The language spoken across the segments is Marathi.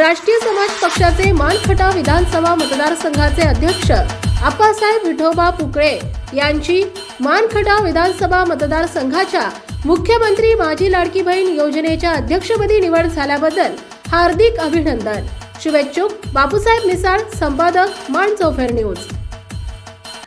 राष्ट्रीय समाज पक्षाचे मानखटाव विधानसभा मतदारसंघाचे अध्यक्ष आप्पासाहेब विठोबा पुकळे यांची मानखटाव विधानसभा मतदारसंघाच्या मुख्यमंत्री माझी लाडकी बहीण योजनेच्या अध्यक्षपदी निवड झाल्याबद्दल हार्दिक अभिनंदन. शुभेच्छुक. बापूसाहेब मिसाळ संपादक मान चौफेर न्यूज.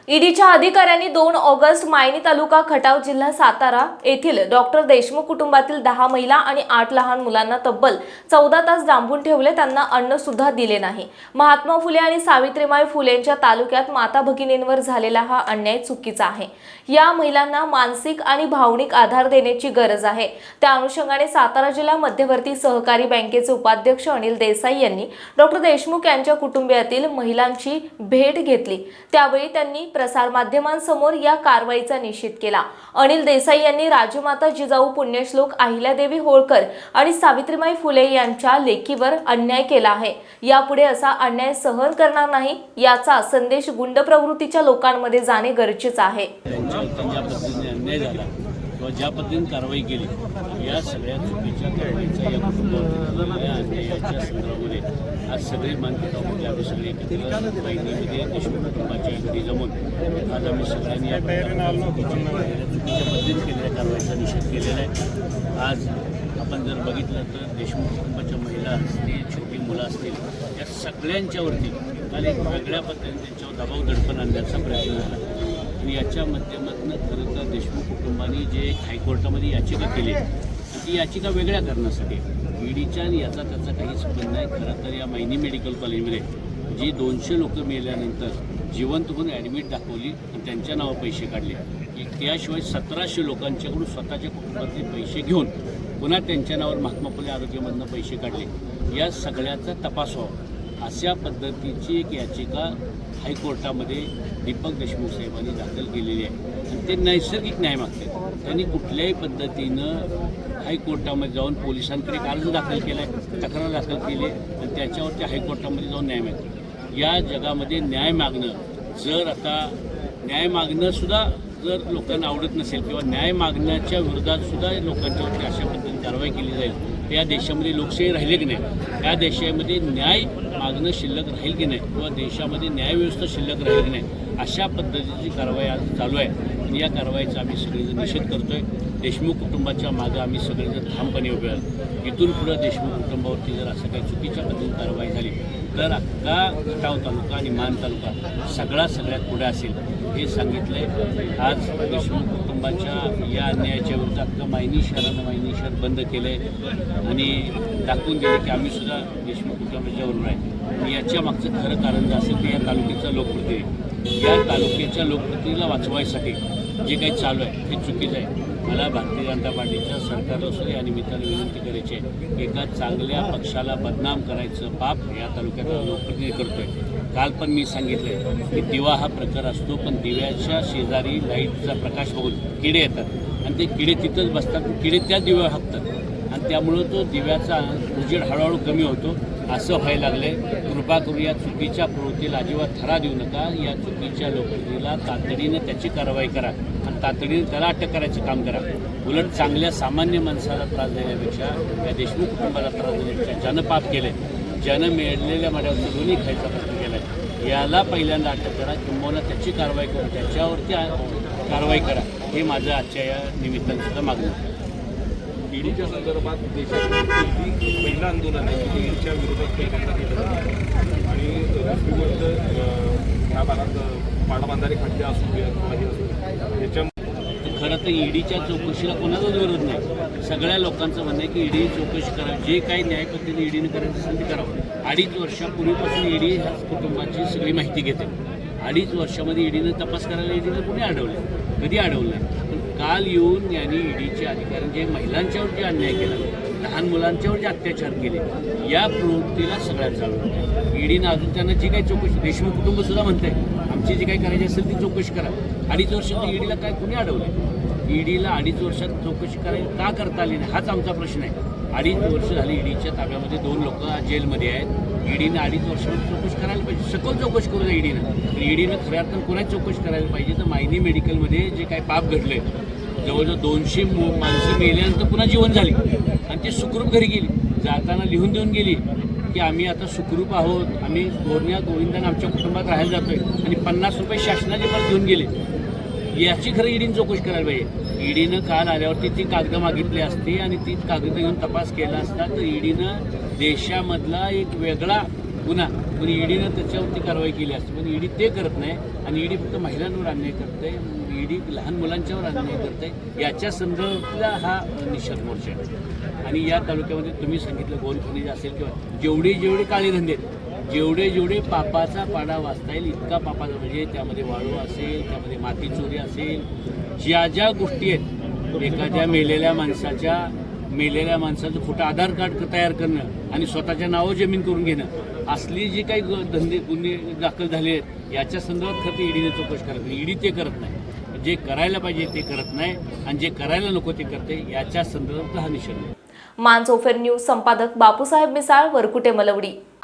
ईडीच्या अधिकाऱ्यांनी दोन ऑगस्ट मायनी तालुका खटाव जिल्हा सातारा येथील डॉक्टर देशमुख कुटुंबातील दहा महिला आणि आठ लहान मुलांना तब्बल चौदा तास डांबून ठेवले त्यांना अन्न सुद्धा दिले नाही. महात्मा फुले आणि सावित्रीमाई फुलेंच्या तालुक्यात माता भगिनींवर झालेला हा अन्याय चुकीचा आहे. या महिलांना मानसिक आणि भावनिक आधार देण्याची गरज आहे. त्या अनुषंगाने सातारा जिल्हा मध्यवर्ती सहकारी बँकेचे उपाध्यक्ष अनिल देसाई यांनी डॉक्टर देशमुख यांच्या कुटुंबियातील महिलांची भेट घेतली. त्यावेळी त्यांनी प्रसारमाध्यमांसमोर या कारवाईचा निषेध केला. अनिल देसाई यांनी राजमाता जिजाऊ पुण्यश्लोक अहिल्यादेवी होळकर आणि सावित्रीबाई फुले यांच्या लेखीवर अन्याय केला आहे. यापुढे असा अन्याय सहन करणार नाही याचा संदेश गुंड प्रवृत्तीच्या लोकांमध्ये जाणे गरजेचं आहे. व ज्या पद्धतीने किंवा ज्या पद्धतीने कारवाई केली या सगळ्या चुकीच्या कारवाईचा या कुटुंबावरती झालेल्या या संदर्भामध्ये आज सगळे मानपिटामध्ये आम्ही सगळे एकत्र बहिणीमध्ये देशमुख कुटुंबाच्या घरी जमून आज आम्ही सगळ्यांनी या चुकीच्या पद्धतीने केलेल्या कारवाईचा निषेध केलेला आहे. आज आपण जर बघितलं तर देशमुख कुटुंबाच्या महिला असतील छोटी मुलं असतील या सगळ्यांच्यावरती काल एक वेगळ्या पद्धतीने त्यांच्यावर दबाव दडपण आणण्याचा प्रयत्न झाला. तर याच्या माध्यमातून खरं तर देशमुख कुटुंबाने जे हायकोर्टामध्ये याचिका केली ती याचिका वेगळ्या करण्यासाठी ईडीच्या आणि याचा त्याचा काही संबंध नाही. खरं तर या मैनी मेडिकल कॉलेजमध्ये जी दोनशे लोक मेल्यानंतर जिवंत होऊन ॲडमिट दाखवली आणि त्यांच्या नावं पैसे काढले की त्याशिवाय सतराशे लोकांच्याकडून स्वतःच्या कुटुंबातले पैसे घेऊन पुन्हा त्यांच्या नावावर महात्मा फुले आरोग्यमधनं पैसे काढले. या सगळ्याचा तपास व्हावा. अशा पद्धतीची एक याचिका हायकोर्टामध्ये दीपक देशमुख साहेबांनी दाखल केलेली आहे. आणि ते नैसर्गिक न्याय मागतात. त्यांनी कुठल्याही पद्धतीनं हायकोर्टामध्ये जाऊन पोलिसांकडे एक अर्ज दाखल केला आहे तक्रार दाखल केली आहे आणि त्याच्यावरती हायकोर्टामध्ये जाऊन न्याय मागतो या जगामध्ये न्याय मागणं जर आता न्याय मागणंसुद्धा जर लोकांना आवडत नसेल किंवा न्याय मागण्याच्या विरोधात सुद्धा लोकांच्यावरती अशा पद्धतीने कारवाई केली जाईल या देशामध्ये लोकशाही राहिली की नाही? या देशामध्ये न्याय मागणं शिल्लक राहील की नाही? किंवा देशामध्ये न्यायव्यवस्था शिल्लक राहील की नाही? अशा पद्धतीची कारवाई आज चालू आहे. आणि या कारवाईचा आम्ही सगळेजण निषेध करतोय. देशमुख कुटुंबाच्या मागं आम्ही सगळेजण ठामपणे उभे आहोत. इथून पुढं देशमुख कुटुंबावरती जर असं काही चुकीच्या पद्धतीने कारवाई झाली तर अख्खा खटाव तालुका आणि मान तालुका सगळा सगळ्यात पुढे असेल हे सांगितलंय आज देशमुख कुटुंबाच्या या अन्यायाच्या विरुद्ध अख्खं मायनी शहरानं मायनी शहर बंद केलं आहे आणि दाखवून दिलं की आम्ही सुद्धा देशमुख कुटुंबाच्या वरून आहे आणि याच्या मागचं खरं कारण जे असेल ते या तालुक्याचा लोकप्रतिनिधी या तालुक्याच्या लोकप्रतिनिधीला वाचवायसाठी जे काही चालू आहे ते चुकीचं आहे. मला भारतीय जनता पार्टीच्या सरकारला सुद्धा या निमित्तानं विनंती करायची आहे एका चांगल्या पक्षाला बदनाम करायचं पाप या तालुक्याचा लोकप्रतिनिधी करतोय. काल पण मी सांगितलं की दिवा हा प्रकार असतो पण दिव्याच्या शेजारी लाईटचा प्रकाश बघून किडे येतात. आणि ते किडे तिथंच बसतात किडे त्या दिव्यावर हाकतात. आणि त्यामुळं तो दिव्याचा उजेड हळूहळू कमी होतो. असं व्हायला लागलंय. कृपा करून या चुकीच्या प्रवृत्तीला अजिबात थरा देऊ नका. या चुकीच्या लोकप्रतिनिधीला तातडीनं त्याची कारवाई करा. आणि तातडीनं त्याला अटक करायचं काम करा. उलट चांगल्या सामान्य माणसाला त्रास देण्यापेक्षा या देशमुख कुटुंबाला त्रास देण्यापेक्षा ज्यानं पाप केलंय ज्यानं मिळलेल्या माझ्यावर दोन्ही खायचा याला पहिल्यांदा अटक करा. किंबहुना त्याची कारवाई करून त्याच्यावरती कारवाई करा. हे माझं आजच्या या निमित्तानं सुद्धा मागणं आहे. ईडीच्या संदर्भात देशातील पहिली आंदोलन आहे की ईडीच्या विरोधात पहिल्यांदा केलं जातं आणि दुसरी गोष्ट ह्या भागात पाटाबांधारे खड्डे असू द्या किंवा हे असू याच्या खरं तर ईडीच्या चौकशीला कोणाचाच विरोध नाही. सगळ्या लोकांचं म्हणणं आहे की ईडी चौकशी करावी. जे काही न्याय पद्धतीने ईडीने करायचं असेल ते करावं. अडीच वर्षापूर्वीपासून ईडी ह्या कुटुंबाची सगळी माहिती घेते. अडीच वर्षामध्ये ईडीने तपास करायला ईडीने कुणी अडवलं? कधी अडवलं पण काल येऊन यांनी ईडीच्या अधिकाऱ्यांनी जे महिलांच्यावर जे अन्याय केला लहान मुलांच्यावर जे अत्याचार केले या प्रवृत्तीला सगळ्यात चालू ईडीनं अजून त्यांना जी काही चौकशी देशमुख कुटुंबसुद्धा म्हणते आमची जी काही करायची असेल ती चौकशी करा. अडीच वर्ष ईडीला काय कुणी अडवलं ईडीला अडीच वर्षात चौकशी करायला का करता आली नाही? हाच आमचा प्रश्न आहे. अडीच वर्ष झाली ईडीच्या ताब्यामध्ये दोन लोक जेलमध्ये आहेत. ईडीनं अडीच वर्षामध्ये चौकशी करायला पाहिजे. सखोल चौकशी करू द्या ईडीनं. ईडीनं खऱ्या अर्थानं कोणाची चौकशी करायला पाहिजे? तर मायनी मेडिकलमध्ये जे काही पाप घडले जवळजवळ दोनशे माणसं मेल्यानंतर पुन्हा जीवन झाली. आणि ती सुखरूप घरी गेली. जाताना लिहून देऊन गेली की आम्ही आता सुखरूप आहोत. आम्ही गोरण्या गोविंदाने आमच्या कुटुंबात राहायला जातोय. आणि पन्नास रुपये शासनाचे पण घेऊन गेले. याची खरं ईडीनं चौकशी करायला पाहिजे. ईडीनं काल आल्यावरती ती कागद मागितली असती आणि ती कागद घेऊन तपास केला असता तर ईडीनं देशामधला एक वेगळा गुन्हा पण ईडीनं त्याच्यावरती कारवाई केली असते. पण ईडी ते करत नाही आणि ईडी फक्त महिलांवर अन्याय करते ईडी लहान मुलांच्यावर अन्याय करते याच्या संदर्भातला हा निषेध मोर्चा आणि या तालुक्यामध्ये तुम्ही सांगितलं गोल खनिज असेल किंवा जेवढे जेवढे काळे धंदे जेवढे जेवढे पापाचा पाडा वाचता येईल इतका पापाचा म्हणजे त्यामध्ये वाळू असेल त्यामध्ये माती चोरी असेल. ज्या ज्या गोष्टी आहेत एखाद्या मेलेल्या माणसाच्या मेलेल्या माणसाचं खोटं आधार कार्ड क- तयार करणं आणि स्वतःच्या नावं जमीन करून घेणं असली जी काही ग- धंदे गुन्हे दाखल झाले आहेत याच्या संदर्भात खरं ते ईडीने चौकशी करत नाही. ईडी ते करत नाही. जे करायला पाहिजे ते करत नाही आणि जे करायला नको ते करते याच्या संदर्भात हा निषेध मानसोफेर न्यूज संपादक बापूसाहेब मिसाळ वरकुटे मलवडी.